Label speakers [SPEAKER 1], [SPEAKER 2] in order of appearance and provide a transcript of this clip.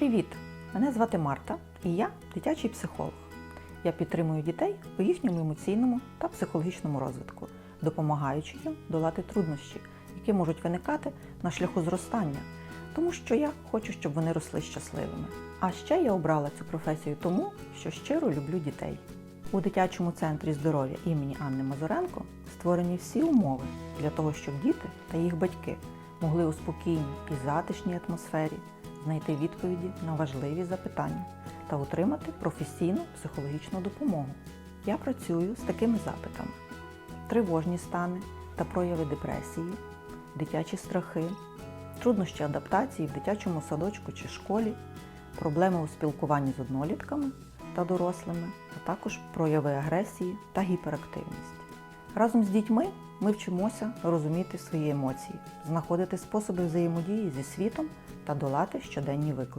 [SPEAKER 1] Привіт! Мене звати Марта і я дитячий психолог. Я підтримую дітей у їхньому емоційному та психологічному розвитку, допомагаючи їм долати труднощі, які можуть виникати на шляху зростання, тому що я хочу, щоб вони росли щасливими. А ще я обрала цю професію тому, що щиро люблю дітей. У дитячому центрі здоров'я імені Анни Мазуренко створені всі умови для того, щоб діти та їх батьки могли у спокійній і затишній атмосфері знайти відповіді на важливі запитання та отримати професійну психологічну допомогу. Я працюю з такими запитами: тривожні стани та прояви депресії, дитячі страхи, труднощі адаптації в дитячому садочку чи школі, проблеми у спілкуванні з однолітками та дорослими, а також прояви агресії та гіперактивність. Разом з дітьми ми вчимося розуміти свої емоції, знаходити способи взаємодії зі світом та долати щоденні виклики.